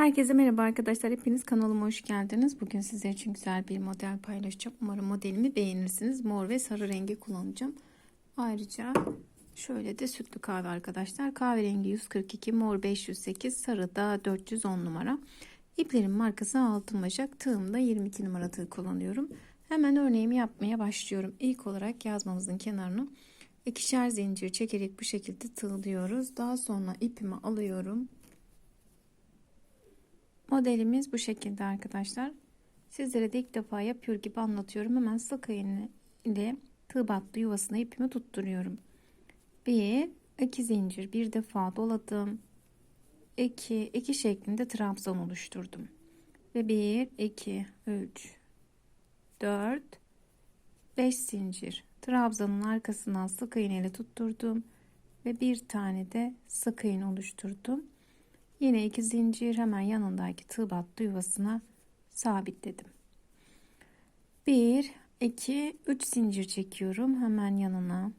Herkese merhaba arkadaşlar. Hepiniz kanalıma hoş geldiniz. Bugün sizler için güzel bir model paylaşacağım. Umarım modelimi beğenirsiniz. Mor ve sarı rengi kullanacağım. Ayrıca şöyle de sütlü kahve arkadaşlar. Kahverengi 142, mor 508, sarı da 410 numara. İplerin markası altın başak. Tığımda 22 numara tığ kullanıyorum. Hemen örneğimi yapmaya başlıyorum. İlk olarak yazmamızın kenarını ikişer zincir çekerek bu şekilde tığlıyoruz. Daha sonra ipimi alıyorum. Modelimiz bu şekilde arkadaşlar. Sizlere de ilk defa yapıyor gibi anlatıyorum. Hemen sık iğne ile tığ battı yuvasına ipimi tutturuyorum. Bir, iki zincir bir defa doladım. 2, 2 şeklinde trabzan oluşturdum. Ve 1, 2, 3, 4, 5 zincir. Trabzanın arkasından sık iğne ile tutturdum. Ve bir tane de sık iğne oluşturdum. Yine iki zincir hemen yanındaki tığ battı yuvasına sabitledim. 1 2 3 zincir çekiyorum hemen yanına.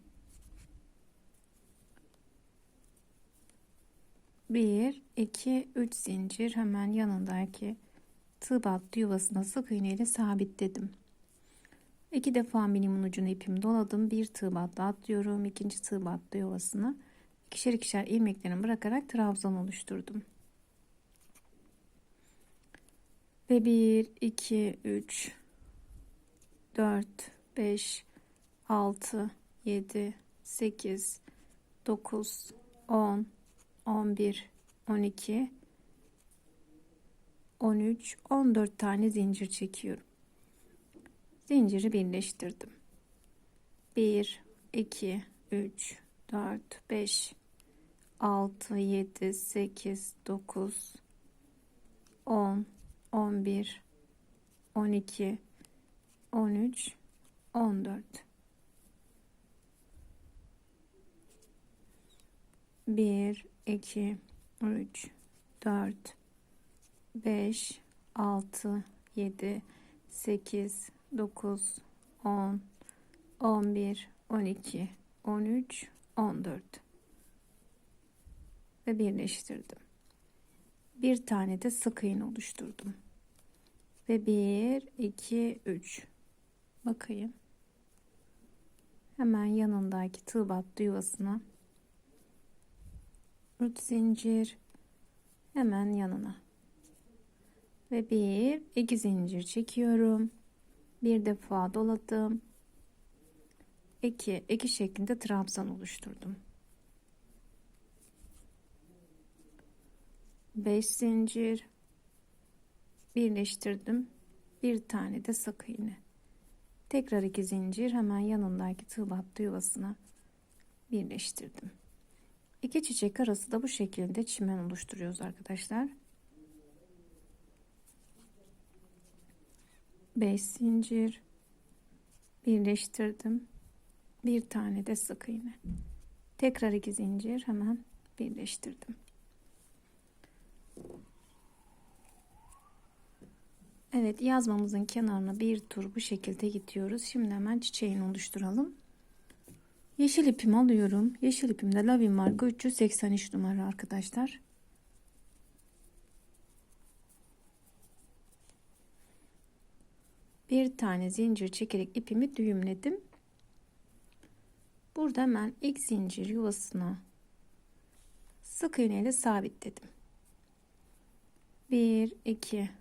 1 2 3 zincir hemen yanındaki tığ battı yuvasına sık iğne ile sabitledim. İki defa minimum ucunu ipimi doladım. Bir tığ battı atlıyorum. ikinci tığ battı yuvasına ikişer ikişer ilmeklerimi bırakarak trabzan oluşturdum. Ve 1, 2, 3, 4, 5, 6, 7, 8, 9, 10, 11, 12, 13, 14 tane zincir çekiyorum. Zinciri birleştirdim. 1, 2, 3, 4, 5, 6, 7, 8, 9, 10, 11 12 13 14 1 2 3 4 5 6 7 8 9 10 11 12 13 14 ve birleştirdim bir tane de sık iğne oluşturdum. Ve 1 2 3 bakayım. Hemen yanındaki tığ battı yuvasına 3 zincir hemen yanına. Ve 1 2 zincir çekiyorum. Bir defa doladım. 2 2 şeklinde trabzan oluşturdum. 5 zincir. Birleştirdim. Bir tane de sık iğne. Tekrar iki zincir hemen yanındaki tığ battı yuvasına birleştirdim. İki çiçek arası da bu şekilde çimen oluşturuyoruz arkadaşlar. 5 zincir. Birleştirdim. Bir tane de sık iğne. Tekrar iki zincir hemen birleştirdim Evet yazmamızın kenarına bir tur bu şekilde gidiyoruz. Şimdi hemen çiçeğini oluşturalım. Yeşil ipimi alıyorum. Yeşil ipimde Lavin marka 383 numara arkadaşlar. Bir tane zincir çekerek ipimi düğümledim. Burada hemen ilk zincir yuvasına sık iğne ile sabitledim. 1 2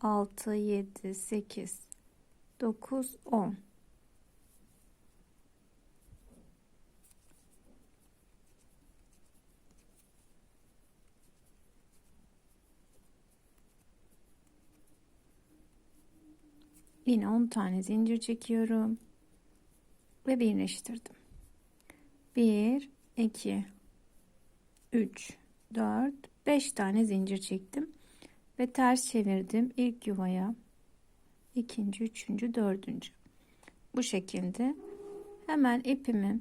6 7 8 9 10 Yine 10 tane zincir çekiyorum ve birleştirdim. 1 2 3 4 5 tane zincir çektim ve ters çevirdim ilk yuvaya. İkinci üçüncü dördüncü. Bu şekilde hemen ipimi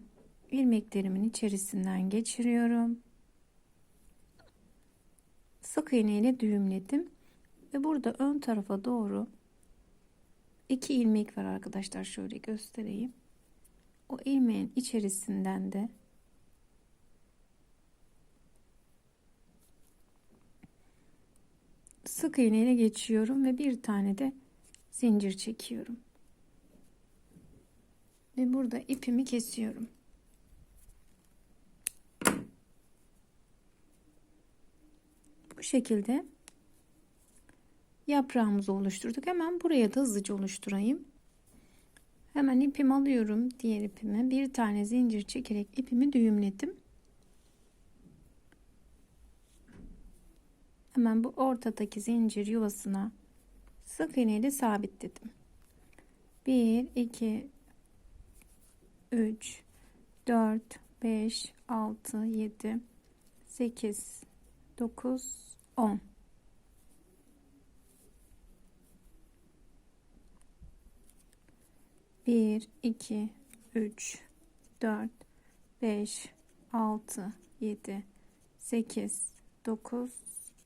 ilmeklerimin içerisinden geçiriyorum. Sık iğne ile düğümledim ve burada ön tarafa doğru iki ilmek var arkadaşlar. Şöyle göstereyim. O ilmeğin içerisinden de sık iğne ile geçiyorum ve bir tane de zincir çekiyorum. Ve burada ipimi kesiyorum. Bu şekilde yaprağımızı oluşturduk. Hemen buraya da hızlıca oluşturayım. Hemen ipimi alıyorum. Diğer ipimi bir tane zincir çekerek ipimi düğümledim hemen bu ortadaki zincir yuvasına sık iğne ile sabitledim 1 2 3 4 5 6 7 8 9 10 1 2 3 4 5 6 7 8 9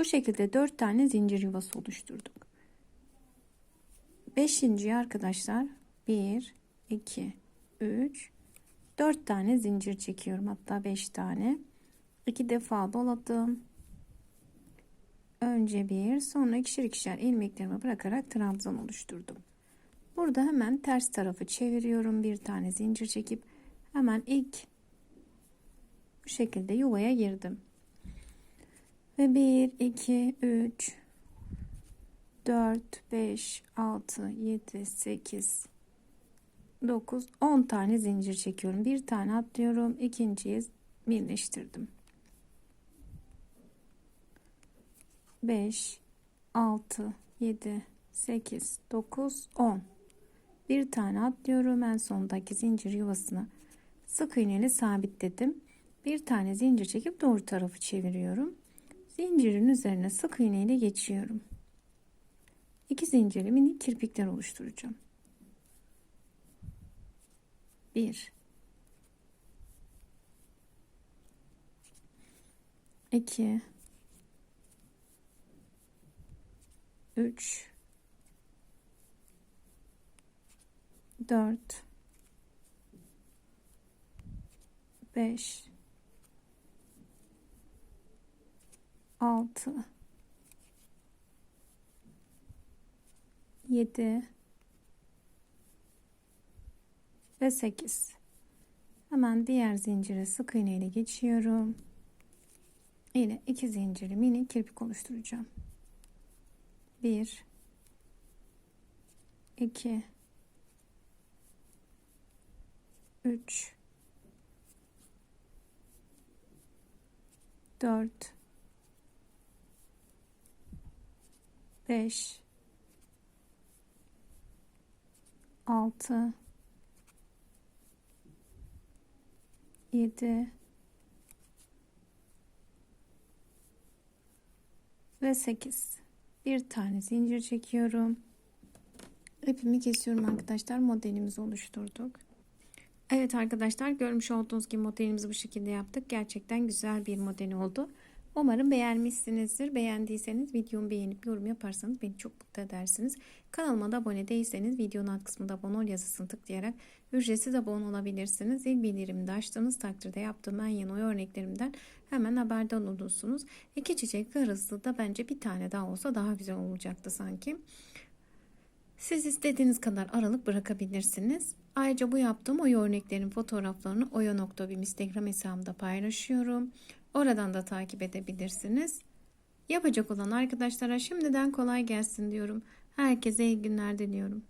Bu şekilde 4 tane zincir yuvası oluşturduk. 5. arkadaşlar 1 2 3 4 tane zincir çekiyorum hatta 5 tane. 2 defa doladım. Önce bir sonra ikişer ikişer ilmeklerimi bırakarak trabzan oluşturdum. Burada hemen ters tarafı çeviriyorum. Bir tane zincir çekip hemen ilk bu şekilde yuvaya girdim. Ve 1, 2, 3, 4, 5, 6, 7, 8, 9, 10 tane zincir çekiyorum. Bir tane atlıyorum. ikinciyi birleştirdim. 5, 6, 7, 8, 9, 10. Bir tane atlıyorum. En sondaki zincir yuvasını sık iğne ile sabitledim. Bir tane zincir çekip doğru tarafı çeviriyorum. Zincirin üzerine sık iğne ile geçiyorum. İki zincirli minik kirpikler oluşturacağım. Bir, iki, üç, dört, beş, 6 7 ve 8 hemen diğer zincire sık iğne ile geçiyorum. Yine iki zincirli mini kirpik oluşturacağım. 1 2 3 4 5 6 7 ve 8 bir tane zincir çekiyorum. İpimi kesiyorum arkadaşlar. Modelimizi oluşturduk. Evet arkadaşlar görmüş olduğunuz gibi modelimizi bu şekilde yaptık. Gerçekten güzel bir model oldu Umarım beğenmişsinizdir. Beğendiyseniz videomu beğenip yorum yaparsanız beni çok mutlu edersiniz. Kanalıma da abone değilseniz videonun alt kısmında abone ol yazısını tıklayarak ücretsiz abone olabilirsiniz. Zil bildirimini de açtığınız takdirde yaptığım en yeni oy örneklerimden hemen haberdar olursunuz. İki çiçek arası da bence bir tane daha olsa daha güzel olacaktı sanki. Siz istediğiniz kadar aralık bırakabilirsiniz. Ayrıca bu yaptığım oy örneklerin fotoğraflarını oya.bim Instagram hesabımda paylaşıyorum. Oradan da takip edebilirsiniz. Yapacak olan arkadaşlara şimdiden kolay gelsin diyorum. Herkese iyi günler diliyorum.